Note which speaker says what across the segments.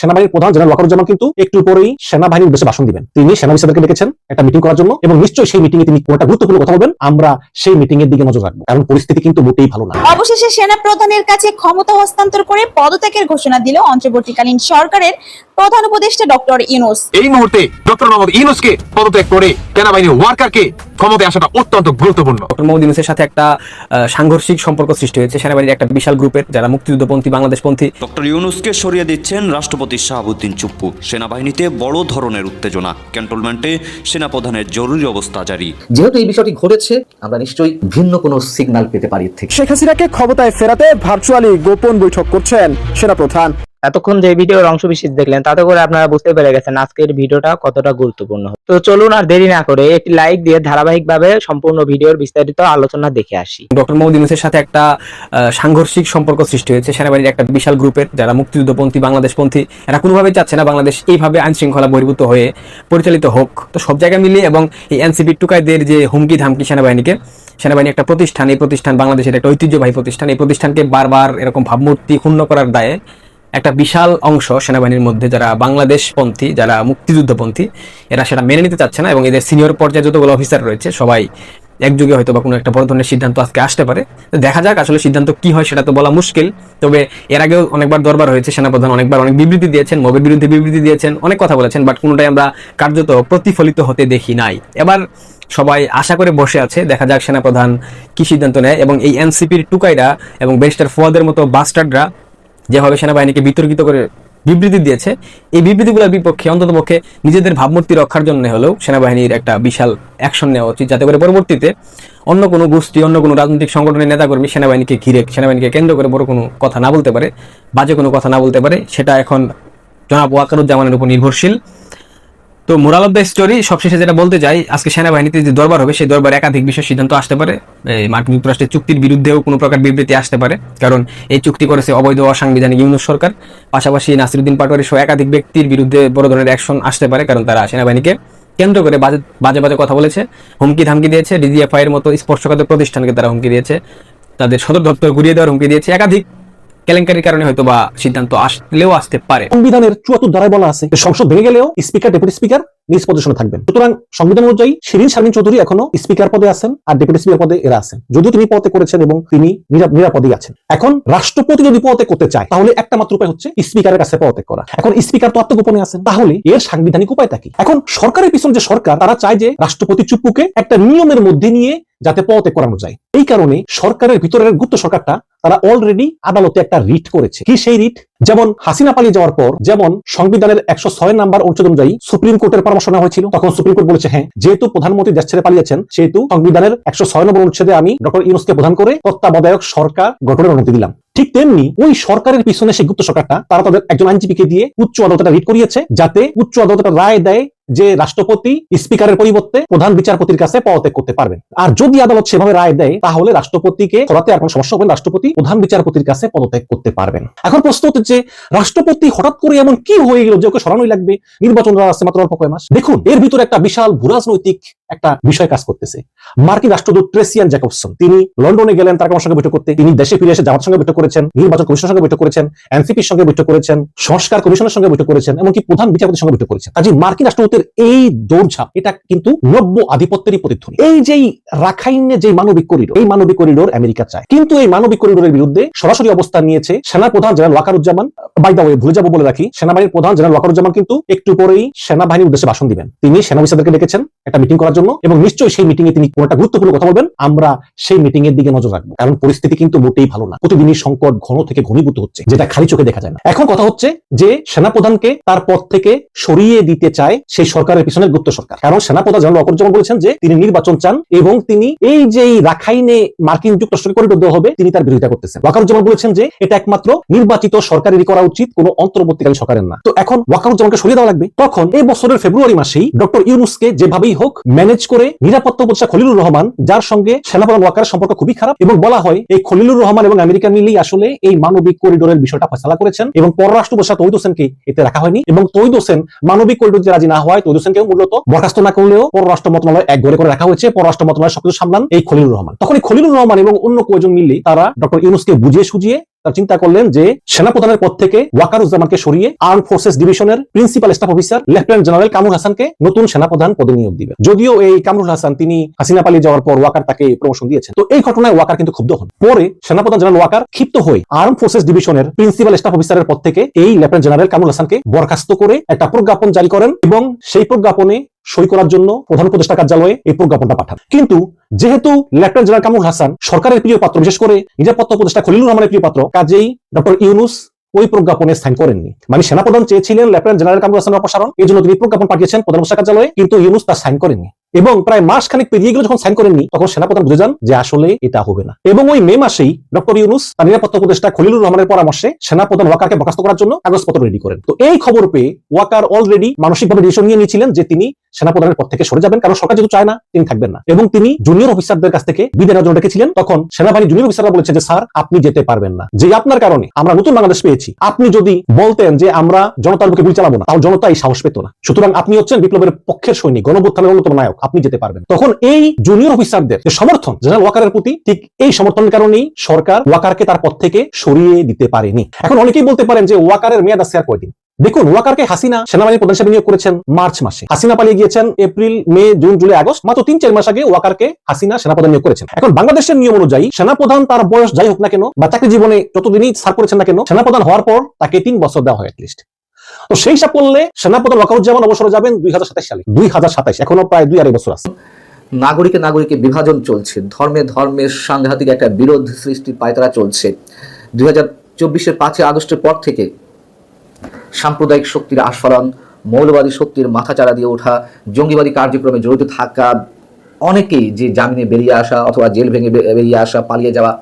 Speaker 1: সেনাবাহিনীর প্রধান জেনারেল ওয়াকারুজ্জামান কিন্তু একটু পরেই সেনাবাহিনীর উদ্দেশ্যে ভাষণ দিবেন। তিনি সেনা অফিসারদেরকে ডেকেছেন একটা মিটিং করার জন্য এবং নিশ্চয়ই সেই মিটিংয়ে তিনি কোনো একটা গুরুত্বপূর্ণ কথা বলবেন। আমরা সেই মিটিং এর দিকে নজর রাখব। কারণ পরিস্থিতি কিন্তু মোটেই ভালো না।
Speaker 2: অবশেষে সেনা প্রধানের কাছে ক্ষমতা হস্তান্তর করে পদত্যাগের ঘোষণা দিল অন্তর্বর্তীকালীন সরকারের প্রধান উপদেষ্টা ডক্টর ইউনুস।
Speaker 3: এই মুহূর্তে ডক্টর মোহাম্মদ ইউনুসকে পদত্যাগ করে সেনাবাহিনীর ওয়ার্কারকে ক্ষমতায় আসাটা অত্যন্ত গুরুত্বপূর্ণ।
Speaker 4: ডক্টর মোহাম্মদ ইউনুসের সাথে একটা সাংঘর্ষিক সম্পর্ক সৃষ্টি হয়েছে সেনাবাহিনীর একটা বিশাল গ্রুপের যারা মুক্তিযুদ্ধপন্থী বাংলাদেশপন্থী।
Speaker 5: ডক্টর ইউনুসকে সরিয়ে দিচ্ছেন রাষ্ট্রপতি। শাহাবুদ্দিন চুপ্পু। সেনাবাহিনীতে বড় ধরনের উত্তেজনা। ক্যান্টনমেন্টে সেনাপ্রধানের জরুরি অবস্থা জারি।
Speaker 6: যেহেতু এই বিষয়টি ঘটেছে আমরা নিশ্চয়ই ভিন্ন কোনো সিগন্যাল পেতে পারি
Speaker 7: শেখ হাসিনাকে ক্ষমতায় ফেরাতে ভার্চুয়ালি গোপন বৈঠক করছেন সেনাপ্রধান।
Speaker 8: এতক্ষণ যে ভিডিওর অংশ বিশেষ দেখলেন, তাতে করে আপনারা বুঝতে পেরে গেছেন আজকের ভিডিওটা কতটা গুরুত্বপূর্ণ। তো চলুন আর দেরি না করে একটি লাইক দিয়ে ধারাবাহিকভাবে সম্পূর্ণ ভিডিওর বিস্তারিত আলোচনা দেখে আসি।
Speaker 4: ডক্টর মোহাম্মদ সাথে একটা সাংঘর্ষিক সম্পর্ক সৃষ্টি হয়েছে। সেনাবাহিনীর একটা বিশাল গ্রুপের, যারা মুক্তিযুদ্ধপন্থী, বাংলাদেশপন্থী, এরা কোনোভাবেই চাচ্ছে না বাংলাদেশ এইভাবে আইন শৃঙ্খলা বহির্ভূত হয়ে পরিচালিত হোক। তো সব জায়গায় মিলিয়ে এবং এই এনসিপি টুকাইদের যে হুমকি ধামকি সেনাবাহিনীকে, সেনাবাহিনী একটা প্রতিষ্ঠান, এই প্রতিষ্ঠান বাংলাদেশের একটা ঐতিহ্যবাহী প্রতিষ্ঠান। এই প্রতিষ্ঠানকে বারবার এরকম ভাবমূর্তি ক্ষুণ্ণ করার দায়ে একটা বিশাল অংশ সেনাবাহিনীর মধ্যে যারা বাংলাদেশপন্থী যারা মুক্তিযুদ্ধপন্থী, এরা সেটা মেনে নিতে চাচ্ছে না এবং এদের সিনিয়র পর্যায়ে যতগুলো অফিসার রয়েছে, সবাই একযোগে হয়তো বা কোনো একটা বড় ধরনের সিদ্ধান্ত আজকে আসতে পারে। দেখা যাক আসলে সিদ্ধান্ত কি হয়, সেটা তো বলা মুশকিল। তবে এর আগেও অনেকবার দরবার হয়েছে, সেনাপ্রধান অনেকবার অনেক বিবৃতি দিয়েছেন, মবের বিরুদ্ধে বিবৃতি দিয়েছেন, অনেক কথা বলেছেন বাট কোনোটাই আমরা কার্যত প্রতিফলিত হতে দেখি নাই। এবার সবাই আশা করে বসে আছে, দেখা যাক সেনাপ্রধান কি সিদ্ধান্ত নেয় এবং এই এনসিপির টুকাইরা এবং ব্যারিস্টার ফুয়াদের মতো বাস্টাররা যেভাবে সেনাবাহিনীকে বিতর্কিত করে বিবৃতি দিয়েছে, এই বিবৃতিগুলোর বিপক্ষে, অন্তত পক্ষে নিজেদের ভাবমূর্তি রক্ষার জন্য হলেও সেনাবাহিনীর একটা বিশাল অ্যাকশন নেওয়া উচিত। যাতে করে পরবর্তীতে অন্য কোনো গোষ্ঠী, অন্য কোনো রাজনৈতিক সংগঠনের নেতাকর্মী সেনাবাহিনীকে ঘিরে, সেনাবাহিনীকে কেন্দ্র করে বড় কোনো কথা না বলতে পারে, বাজে কোনো কথা না বলতে পারে, সেটা এখন জনাব ওয়াকারুজ্জামানের উপর নির্ভরশীল। তো মোরাল অফ দ্য স্টোরি সবশেষে যেটা বলতে চাই আজকে সেনাবাহিনীতে যে দরবার হবে, সেই দরবার একাধিক বিষয় সিদ্ধান্ত আসতে পারে। মার্কিন যুক্তরাষ্ট্রের চুক্তির বিরুদ্ধেও কোনো প্রকার বিবৃতি আসতে পারে। কারণ এই চুক্তি করেছে অবৈধ অসাংবিধানিক ইউনুস সরকার। পাশাপাশি নাসিরুদ্দিন পাটোয়ারি সহ একাধিক ব্যক্তির বিরুদ্ধে বড় ধরনের অ্যাকশন আসতে পারে, কারণ তারা সেনাবাহিনীকে কেন্দ্র করে বাজে বাজে বাজে কথা বলেছে। হুমকি ধামকি দিয়েছে ডিজিএফআই এর মতো স্পর্শকাতর প্রতিষ্ঠানকে তারা হুমকি দিয়েছে। তাদের সদর দপ্তর ঘুরিয়ে দেওয়ার হুমকি দিয়েছে। একাধিক কেলেঙ্কারির কারণে হয়তো বা সিদ্ধান্ত আসলেও আসতে পারে।
Speaker 1: সংবিধানের চুয়াত্তর ধারায় বলা আছে সংসদ ভেঙে গেলেও স্পিকার, ডেপুটি স্পিকার নিজ পজিশনে থাকবেন। সুতরাং সংবিধান অনুযায়ী শিরিন শারমিন চৌধুরী এখনও স্পিকার পদে আছেন আর ডেপুটি স্পিকার পদে এরা আছেন। যদিও তিনি পদে করেছেন এবং তিনি নিরা- নিরাপদেই আছেন। এখন রাষ্ট্রপতি যদি পদত্যাগ করতে চায়, তাহলে একটা মাত্র উপায় হচ্ছে স্পিকারের কাছে পদত্যাগ করা। এখন স্পিকার তো আত্মগোপনে আছেন, তাহলে এর সাংবিধানিক উপায়টা কি? এখন সরকারের পিছনে যে সরকার, তারা চায় যে রাষ্ট্রপতি চুপ্পুকে একটা নিয়মের মধ্যে নিয়ে যাতে পদত্যাগ করানো যায়। এই কারণে সরকারের ভিতরের গুপ্ত সরকারটা তারা অলরেডি আদালতে একটা রিট করেছে। কি সেই রিট যেমন হাসিনা পালিয়ে যাওয়ার পর, যেমন সংবিধানের একশো ছয় নাম্বার অনুচ্ছেদ অনুযায়ী সুপ্রিম কোর্টের পরামর্শ নেওয়া হয়েছিল, তখন সুপ্রিম কোর্ট বলেছে হ্যাঁ যেহেতু প্রধানমন্ত্রী দেশ ছেড়ে পালিয়েছেন, সেহেতু সংবিধানের একশো ছয় নম্বর অনুচ্ছেদে আমি ডক্টর ইউনুসকে প্রধান করে তত্ত্বাবধায়ক সরকার গঠনের অনুমতি দিলাম। ঠিক তেমনি ওই সরকারের পিছনে সেই গুপ্ত সরকারটা, তারা তাদের একজন আইনজীবীকে দিয়ে উচ্চ আদালতটা রিট করিয়েছে যাতে উচ্চ আদালতটা রায় দেয় যে রাষ্ট্রপতি স্পিকারের পরিবর্তে প্রধান বিচারপতির কাছে পদত্যাগ করতে পারবেন। আর যদি আদালত সেভাবে রায় দেয়, তাহলে রাষ্ট্রপতিকে সরাতে আর কোনো সমস্যা হবে রাষ্ট্রপতি প্রধান বিচারপতির কাছে পদত্যাগ করতে পারবেন। এখন প্রশ্ন হচ্ছে যে, রাষ্ট্রপতি হঠাৎ করে এমন কি হয়ে গেল যে ওকে সরানোই লাগবে? নির্বাচন আসছে মাত্র অল্প কয় মাস। দেখুন, এর ভিতরে একটা বিশাল ভূরাজনৈতিক একটা বিষয় কাজ করতেছে। মার্কিন রাষ্ট্রদূত ট্রেসিয়ান জ্যাকবসন, তিনি লন্ডনে গেলেন, তার সঙ্গে বৈঠক করতে, তিনি দেশে ফিরে এসে জামাতের সঙ্গে বৈঠক করেছেন, নির্বাচন কমিশনের সঙ্গে বৈঠক করেছেন, এনসিপির সঙ্গে বৈঠক করেছেন, সংস্কার কমিশনের সঙ্গে বৈঠক করেছেন, এমনকি প্রধান বিচারপতির সঙ্গে বৈঠক করেছেন। কাজে মার্কিন রাষ্ট্রদূতের এই দৌড়ঝাঁপ, এটা কিন্তু নব্য আধিপত্যেরই প্রতিধ্বনি। এই যেই রাখাইনে যে মানবিক করিডোর, এই মানবিক করিডোর আমেরিকা চায়। কিন্তু এই মানবিক করিডোরের বিরুদ্ধে সরাসরি অবস্থান নিয়েছে সেনা প্রধান general Waker-Uz-Zaman. By the way ভুলে যাব বলে রাখি, সেনাবাহিনীর প্রধান জেনারেল ওয়াকারুজ্জামান কিন্তু একটু পরেই সেনাবাহিনীর উদ্দেশ্যে ভাষণ দিবেন। তিনি সেনা ডেকেছেন, একটা মিটিং করার জন্য এবং নিশ্চয়ই সেই মিটিংয়ে তিনি কোনো একটা গুরুত্বপূর্ণ কথা বলবেন, আমরা সেই মিটিং এর দিকে নজর রাখব। কারণ পরিস্থিতি কিন্তু মোটেই ভালো না। প্রতিদিনই সংকট ঘন থেকে ঘনীভূত হচ্ছে, যেটা খালি চোখে দেখা যায় না। এখন কথা হচ্ছে যে সেনাপ্রধানকে তার পদ থেকে সরিয়ে দিতে চায় সেই সরকারের পিছনে গুপ্ত সরকার। কারণ সেনাপ্রধান জেনারেল ওয়াকারুজ্জামান বলেছেন যে তিনি নির্বাচন চান এবং তিনি এই যে রাখাইনে মার্কিন যুক্তরাষ্ট্রের করিডোর দেওয়া হবে, তিনি তার বিরোধিতা করতেছেন। ওয়াকারুজ্জামান বলেছেন যে এটা একমাত্র নির্বাচিত সরকারেরই করা উচিত, কোনো অন্তর্বর্তীকালীন সরকারের না। তো এখন ওয়াকারুজ্জামানকে সরিয়ে দেওয়া লাগবে। তখন এই বছরের ফেব্রুয়ারি মাসেই ডক্টর ইউনুসকে যেভাবেই হোক ম্যানেজ করে নিরাপত্তা উপদেষ্টা খলিলুর রহমান, যার সঙ্গে সেনাপ্রধান ওয়াকারের সম্পর্ক খুবই খারাপ এবং বলা হয় এই খলিলুর রহমান এবং আমেরিকা মিলেই আসলে এই মানবিক করিডোরের বিষয়টা ফয়সালা করেছেন এবং পররাষ্ট্র উপদেষ্টা তৈদ হোসেনকে এতে রাখা হয়নি এবং তৈদ হোসেন মানবিক করিডোর যে রাজি না হয় তৈদ হোসেনকেও মূলত বরখাস্ত না করলেও পররাষ্ট্র মন্ত্রণালয় এক ঘরে করে রাখা হয়েছে। পররাষ্ট্র মন্ত্রণালয় সবকিছু সামলান এই খলিলুর রহমান। তখন এই খলিলুর রহমান এবং অন্য কয়েকজন মিলে তারা ডক্টর ইউনুসকে বুঝিয়ে সুঝিয়ে তার চিন্তা করলেন যে সেনাপ্রধানের পদ থেকে ওয়াকারুজ্জামানকে সরিয়ে আর্ম ফোর্সেস ডিভিশনের principal staff officer lieutenant general Kamrul হাসানকে নতুন সেনাপ্রধান পদে নিয়োগ দিবেন যদিও এই কামরুল হাসান তিনি হাসিনা পালিয়ে যাওয়ার পর ওয়াকার তাকে প্রমোশন দিয়েছেন। তো এই ঘটনায় ওয়াকার কিন্তু ক্ষুব্ধ হন। পরে সেনাপ্রধান জেনারেল ওয়াকার ক্ষিপ্ত হয়ে আর্ম ফোর্সেস ডিভিশনের প্রিন্সিপাল স্টাফ অফিসারের পদ থেকে এই লেফটেন্যান্ট জেনারেল কামরুল হাসানকে বরখাস্ত করে একটা প্রজ্ঞাপন জারি করেন এবং সেই প্রজ্ঞাপনে সই করার জন্য প্রধান উপদেষ্টা কার্যালয়ে এই প্রজ্ঞাপনটা পাঠান। কিন্তু যেহেতু লেফটেন্যান্ট জেনারেল কামরুল হাসান সরকারের প্রিয় পাত্র, বিশেষ করে নিরাপত্তা উপদেষ্টা খলিলুর রহমানের প্রিয় পাত্র কাজেই ডক্টর ইউনুস ওই প্রজ্ঞাপনে সাইন করেননি। মানে সেনাপ্রধান চেয়েছিলেন লেফটেন্যান্ট জেনারেল কামরুল হাসানের অপসারণ এই জন্য তিনি প্রজ্ঞাপন পাঠিয়েছেন প্রধান কার্যালয়ে কিন্তু ইউনুস তার সাইন করেননি। এবং প্রায় মাস খানিক পেরিয়ে গেলে যখন সাইন করেননি, তখন সেনাপ্রধান বুঝে যান যে আসলে এটা হবে না। এবং ওই মে মাসেই ডক্টর ইউনুস তার নিরাপত্তা উপদেষ্টা খলিলুর রহমানের পরামর্শে সেনাপ্রধান ওয়াকারকে বরখাস্ত করার জন্য কাগজপত্র রেডি করেন। তো এই খবর পেয়ে ওয়াকার অলরেডি মানসিকভাবে ডিসিশন নিয়ে নিয়েছিলেন যে তিনি সেনাপ্রধানের পদ থেকে সরে যাবেন, কারণ সরকার যেহেতু চায় না, তিনি থাকবেন না। এবং তিনি জুনিয়র অফিসারদের কাছ থেকে বিদায় নেওয়ার জন্য ডেকেছিলেন। তখন সেনাবাহিনী জুনিয়র অফিসাররা বলেছে যে, স্যার, আপনি যেতে পারবেন না। যে আপনার কারণে আমরা নতুন বাংলাদেশ পেয়েছি, আপনি যদি বলতেন যে আমরা জনতার বুকে গুলি চালাবো না, তাহলে জনতা এই সাহস পেত না। সুতরাং আপনি হচ্ছেন বিপ্লবের পক্ষের সৈনিক গণবুত্থানের অন্যতম নায়ক। আপনি যেতে পারবেন। তখন এই জুনিয়র অফিসারদের যে সমর্থন জেনারেল ওয়াকারের প্রতি ঠিক এই সমর্থনের কারণেই সরকার ওয়াকারকে তার পদ থেকে সরিয়ে দিতে পারেনি। এখন অনেকেই বলতে পারেন যে ওয়াকারের মেয়াদ আছে আর কয়দিন? দেখুন ওয়াকারকে হাসিনা সেনাবাহিনী প্রধান হিসেবে নিয়োগ করেছেন মার্চ মাসে। হাসিনা পালিয়ে গিয়েছেন April, May, June, July, August, মাত্র তিন, চার মাস আগে ওয়াকারকে হাসিনা সেনাপ্রধান নিয়োগ করেছেন। এখন বাংলাদেশের নিয়ম অনুযায়ী সেনাপ্রধান তার বয়স যাই হোক না কেন বা চাকরি জীবনে যতদিনই সার করেছেন না কেন, সেনাপ্রধান হওয়ার পর তাকে তিন বছর দেওয়া হয় অ্যাটলিস্ট তো সেই হিসাব করলে সেনাপ্রধান ওয়াকারুজ্জামান অবসরে যাবেন দুই হাজার সাতাশ সালে। দুই হাজার সাতাশ এখনও প্রায় দুই আড়াই বছর আছে।
Speaker 6: নাগরিকে নাগরিকে বিভাজন চলছে। ধর্মে ধর্মের সাংঘাতিক একটা বিরোধ সৃষ্টির পায়তারা চলছে। দুই হাজার চব্বিশের পাঁচই আগস্টের পর থেকে সাম্প্রদায়িক শক্তির আস্ফালন, মৌলবাদী শক্তির মাথাচাড়া দিয়ে ওঠা, জঙ্গিবাদী কার্যক্রমে জড়িত থাকা, অনেকেই যে জামিনে বেরিয়ে আসা অথবা জেল ভেঙে বেরিয়ে আসা, পালিয়ে যাওয়া,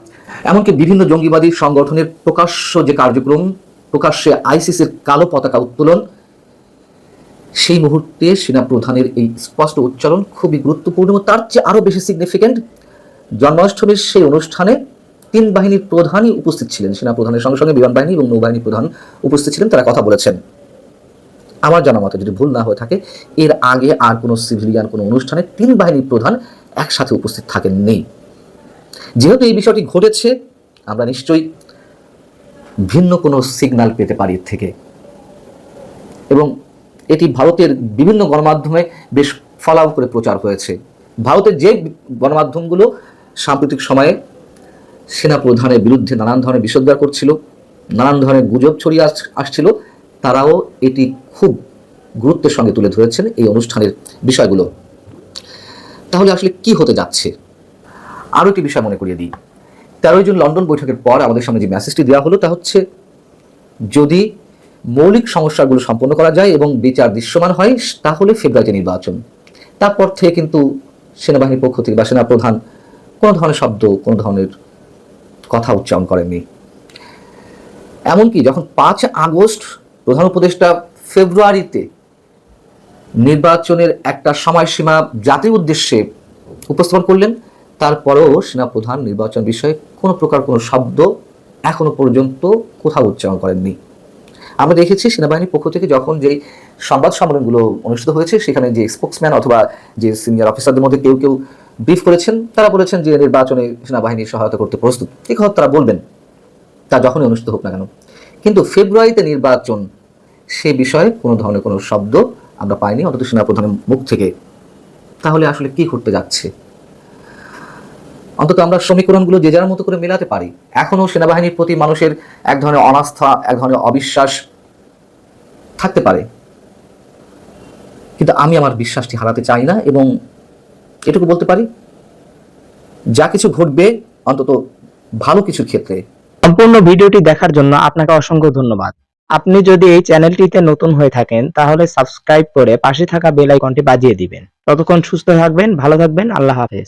Speaker 6: এমনকি বিভিন্ন জঙ্গিবাদী সংগঠনের প্রকাশ্য যে কার্যক্রম প্রকাশ্যে আইসিসির কালো পতাকা উত্তোলন। সেই মুহূর্তে সেনা প্রধানের এই স্পষ্ট উচ্চারণ খুবই গুরুত্বপূর্ণ এবং তার চেয়ে আরও বেশি সিগনিফিক্যান্ট জন্মাষ্টমীর সেই অনুষ্ঠানে তিন বাহিনীর প্রধানই উপস্থিত ছিলেন। সেনা প্রধানের সঙ্গে সঙ্গে বিমান বাহিনী এবং নৌবাহিনী প্রধান উপস্থিত ছিলেন, তারা কথা বলেছেন। আমার জানা মতে যদি ভুল না হয়ে থাকে, এর আগে আর কোনো সিভিলিয়ান কোনো অনুষ্ঠানে তিন বাহিনীর প্রধান একসাথে উপস্থিত থাকেন নেই যেহেতু এই বিষয়টি ঘটেছে, আমরা নিশ্চয়ই ভিন্ন কোনো সিগন্যাল পেতে পারি থেকে। এবং এটি ভারতের বিভিন্ন গণমাধ্যমে বেশ ফলাও করে প্রচার হয়েছে। ভারতের যে গণমাধ্যমগুলো সাম্প্রতিক সময়ে সেনা প্রধানের বিরুদ্ধে নানান ধরনের বিষোদ্গার করছিল, নানান ধরনের গুজব ছড়িয়ে আস- আসছিল, তারাও এটি খুব গুরুত্বের সঙ্গে তুলে ধরেছেন এই অনুষ্ঠানের বিষয়গুলো। তাহলে আসলে কি হতে যাচ্ছে? আরও একটি বিষয় মনে করিয়ে দিই। তেরোই জুন লন্ডন বৈঠকের পর আমাদের সামনে যে মেসেজটি দেওয়া হলো তা হচ্ছে, যদি মৌলিক সমস্যাগুলো সম্পন্ন করা যায় এবং বিচার দৃশ্যমান হয়, তাহলে ফেব্রুয়ারিতে নির্বাচন। তারপর থেকে কিন্তু সেনাবাহিনীর পক্ষ থেকে বা সেনা প্রধান কোনো ধরনের শব্দ, কোনো ধরনের কথা উচ্চারণ করেননি। এমনকি যখন পাঁচ আগস্ট প্রধান উপদেষ্টা ফেব্রুয়ারিতে নির্বাচনের একটা সময়সীমা জাতির উদ্দেশ্যে উপস্থাপন করলেন তারপরেও সেনা প্রধান নির্বাচন বিষয়ে কোনো প্রকার কোনো শব্দ এখনও পর্যন্ত কোথাও উচ্চারণ করেননি। আমরা দেখেছি সেনাবাহিনীর পক্ষ থেকে যখন যেই সংবাদ সম্মেলনগুলো অনুষ্ঠিত হয়েছে, সেখানে যে স্পোক্সম্যান অথবা যে সিনিয়র অফিসারদের মধ্যে কেউ কেউ ব্রিফ করেছেন, তারা বলেছেন যে নির্বাচনে সেনাবাহিনী সহায়তা করতে প্রস্তুত। এই কথা তারা বলবেন, তা যখনই অনুষ্ঠিত হোক না কেন। কিন্তু ফেব্রুয়ারিতে নির্বাচন, সে বিষয়ে কোনো ধরনের কোনো শব্দ আমরা পাইনি, অন্তত সেনাপ্রধানের মুখ থেকে। তাহলে আসলে কি ঘটতে যাচ্ছে? অন্তত আমরা সমীকরণগুলো যে যার মতো করে মেলাতে পারি। এখনও সেনাবাহিনীর প্রতি মানুষের এক ধরনের অনাস্থা, এক ধরনের অবিশ্বাস থাকতে পারে। কিন্তু আমি আমার বিশ্বাসটি হারাতে চাই না এবং এটুকু বলতে পারি, যা কিছু ঘটবে অন্তত ভালো কিছু ক্ষেত্রে।
Speaker 8: সম্পূর্ণ ভিডিওটি দেখার জন্য আপনাকে অসংখ্য ধন্যবাদ। আপনি যদি এই চ্যানেলটিতে নতুন হয়ে থাকেন, তাহলে সাবস্ক্রাইব করে পাশে থাকা বেল আইকনটি বাজিয়ে দিবেন। ততক্ষণ সুস্থ থাকবেন, ভালো থাকবেন, আল্লাহ হাফেজ।